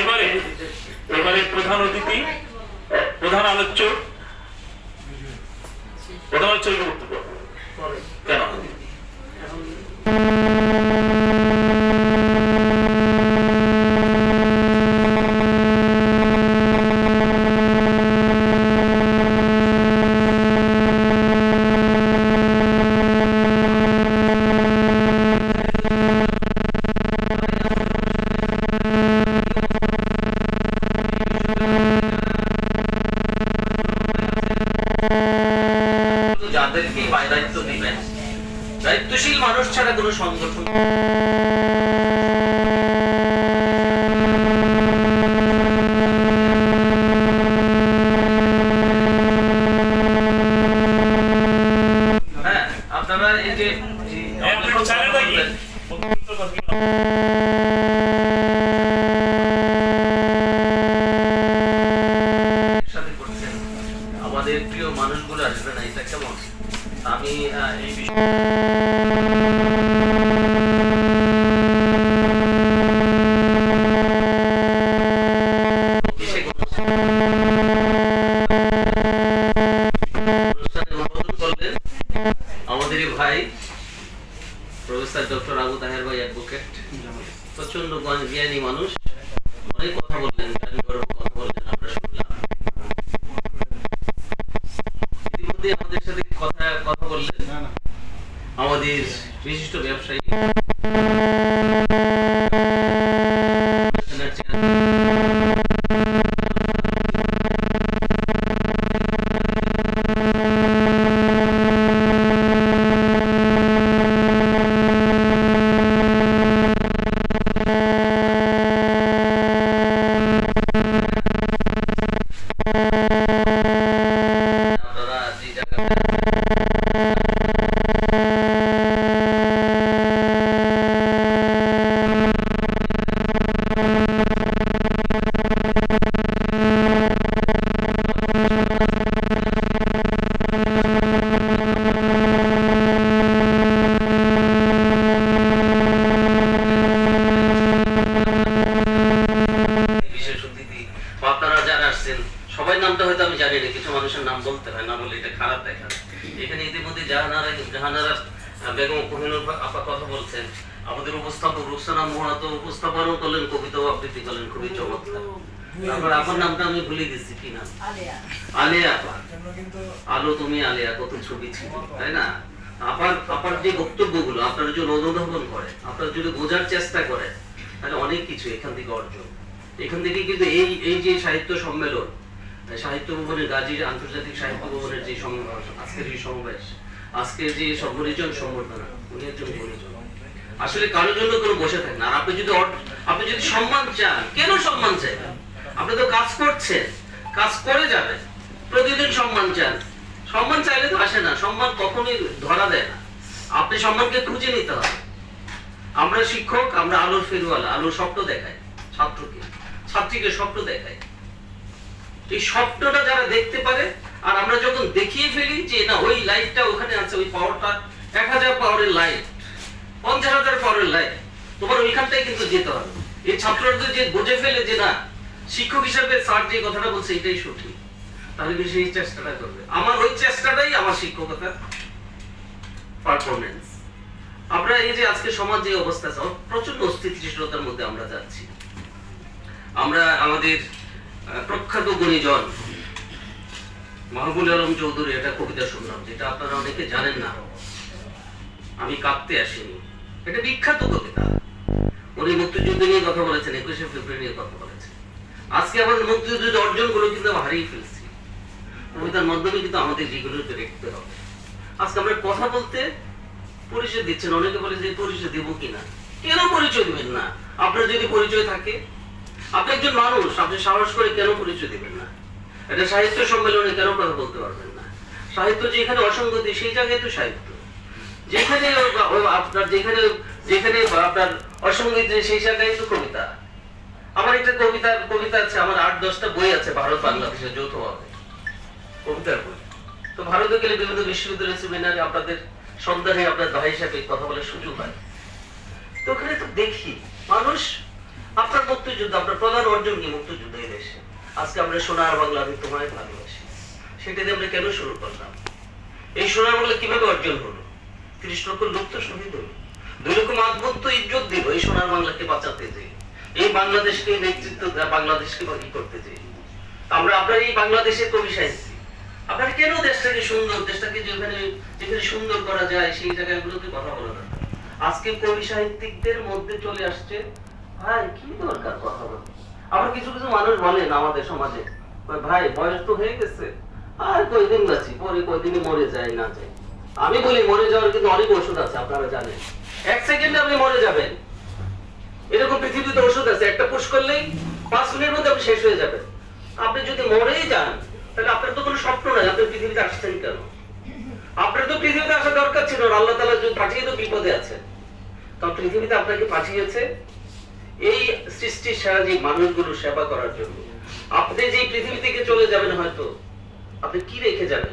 এবারে এবারে প্রধান অতিথি প্রধান আলোচ্য প্রধান আলোচ্য কেন? যাদেরকে দায়িত্ব দিবেন দায়িত্বশীল মানুষ ছাড়া কোনো সংগঠন হ্যাঁ আপনারা এই যে আমি এই বিষয়ে প্রফেসর ডক্টর আবু জ্ঞানী মানুষ। অনেক কথা বললেন জ্ঞান গর্ব কথা বললেন আমরা শুনলাম ইতিমধ্যে আমাদের সাথে কথা কথা বললেন আমাদের বিশিষ্ট ব্যবসায়ী। জাহানারা জাহানারা বেগম কোহিনুর আপা কথা বলছেন। আমাদের উপস্থাপক রুকসানা মোহনা তো উপস্থাপনও করলেন কবিতাও আবৃত্তি করলেন খুবই চমৎকার। তারপর আপনার নামটা আমি ভুলে গেছি কি নাম? আলিয়া। আপা। আলো তুমি আলিয়া কত ছবি ছিল তাই না? আপার আপার যে বক্তব্যগুলো আপনারা যদি অনুধাবন করে আপনারা যদি বোঝার চেষ্টা করে তাহলে অনেক কিছু এখান থেকে অর্জন। এখান থেকে কিন্তু এই এই যে সাহিত্য সম্মেলন সাহিত্য ভবনের গাজীর আন্তর্জাতিক সাহিত্য ভবনের যে আজকের এই সমাবেশ আজকের যে সব গুণীজন সম্বর্ধনা উনি একজন গুণীজন আসলে কারোর জন্য কোনো বসে থাকে না। আর আপনি যদি আপনি যদি সম্মান চান, কেন সম্মান চাইবেন আপনি তো কাজ করছেন, কাজ করে যাবেন। প্রতিদিন সম্মান চান। সম্মান চাইলে তো আসে না, সম্মান কখনোই ধরা দেয় না। আপনি সম্মানকে খুঁজে নিতে হবে। আমরা শিক্ষক, আমরা আলোর ফেরওয়ালা আলোর স্বপ্ন দেখাই ছাত্রকে, ছাত্রীকে স্বপ্ন দেখাই। এই স্বপ্নটা যারা দেখতে পারে আর আমরা যখন দেখিয়ে ফেলি যে না, ওই লাইটটা ওখানে আছে, ওই পাওয়ারটা এক হাজার পাওয়ারের লাইট পঞ্চাশ হাজার পাওয়ারের লাইট তোমার ওইখানটাই কিন্তু যেতে হবে। এই ছাত্ররা যে বুঝে ফেলে যে না, শিক্ষক হিসাবে স্যার যে কথাটা বলছে, এটাই সঠিক। তাহলে কিন্তু সেই চেষ্টাটা করবে। আমার ওই চেষ্টাটাই আমার শিক্ষকতার পারফরমেন্স আমরা এই যে আজকে সমাজ যে অবস্থা আছে প্রচণ্ড অস্থিতিশীলতার মধ্যে আমরা যাচ্ছি। আমরা আমাদের প্রখ্যাত গুণীজন মাহবুল আলম চৌধুরী একটা কবিতা শুনলাম, যেটা আপনারা অনেকে জানেন না। আমি কাঁদতে আসিনি। এটা বিখ্যাত কবিতা। উনি মুক্তিযুদ্ধ নিয়ে কথা বলেছেন, একুশে ফেব্রুয়ারি নিয়ে কথা বলেছেন। আজকে আমাদের মুক্তিযুদ্ধের অর্জনগুলো কিন্তু হারিয়ে ফেলছি। কবিতার মাধ্যমে কিন্তু আমাদের যেগুলোকে দেখতে হবে। আজকে আমরা কথা বলতে পরিচয় দিচ্ছেন। অনেকে বলে যে পরিচয় দেবো কিনা কেন পরিচয় দিবেন না? আপনার যদি পরিচয় থাকে, আপনি একজন মানুষ, আপনি সাহস করে কেন পরিচয় দিবেন না? একটা সাহিত্য সম্মেলনে কেন কথা বলতে পারবেন না? সাহিত্য যেখানে অসঙ্গতি, সেই জায়গায় তো সাহিত্য। যেখানে আপনার যেখানে যেখানে আপনার অসঙ্গতি সেই জায়গায় তো কবিতা। আমার একটা কবিতা কবিতা আছে, আমার আট, দশটা বই আছে ভারত বাংলাদেশের যৌথভাবে। কবিতার বই। তো ভারতে গেলে বিভিন্ন বিশ্ববিদ্যালয় সেমিনারে আপনাদের সন্তানে আপনার ভাই হিসাবে কথা বলার সুযোগ হয়। তো ওখানে তো দেখি, মানুষ আপনার মুক্তিযুদ্ধ, আপনার প্রধান অর্জন কি মুক্তিযুদ্ধ এই দেশে? আজকে আমরা সোনার বাংলা আমি তোমায় ভালোবাসি। সেটা দিয়ে আমরা কেন শুরু করলাম? এই সোনার বাংলা কীভাবে অর্জন হলো? ত্রিশ লক্ষ লোক তো শহীদ হলো। দুই লক্ষ মাতবত তো ইজ্জত দিল এই সোনার বাংলাকে বাঁচাতে যে। এই বাংলাদেশকে নেতৃত্ব বাংলাদেশকে ই করতে যে। আমরা আপনার এই বাংলাদেশের কবি সাহিত্যিক। আপনার কেন দেশটাকে সুন্দর, দেশটাকে যেখানে যেখানে সুন্দর করা যায়, সেই জায়গাগুলোতে কথা বলা দরকার? আজকে কবি সাহিত্যিকদের মধ্যে চলে আসছে, ভাই, কি দরকার কথা বলতে? আবার কিছু কিছু মানুষ বলেন আমাদের সমাজে। ভাই, বয়স তো হয়ে গেছে। আর কয়দিন বাঁচি? পরে কয়দিনই মরে যায় না যায়। আমি বলি, মরে যাওয়ার কিন্তু অনেক ওষুধ আছে, আপনারা জানেন। এক সেকেন্ডে আপনি মরে যাবেন। এরকম পৃথিবীতে ওষুধ আছে, একটা পুশ করলেই পাঁচ মিনিটের মধ্যে আপনি শেষ হয়ে যাবেন। আপনি যদি মরেই যান, তাহলে আপনার তো কোনো স্বপ্ন নাই, আপনি পৃথিবীতে আসছেন কেন? আপনার তো পৃথিবীতে আসা দরকার ছিল আল্লাহ তালা যদি পাঠিয়ে তো বিপদে আছে। কারণ পৃথিবীতে আপনাকে পাঠিয়েছে এই সৃষ্টির সারা যে মানুষগুলো সেবা করার জন্য। আপনি যে পৃথিবী থেকে চলে যাবেন হয়তো, আপনি কি রেখে যাবেন?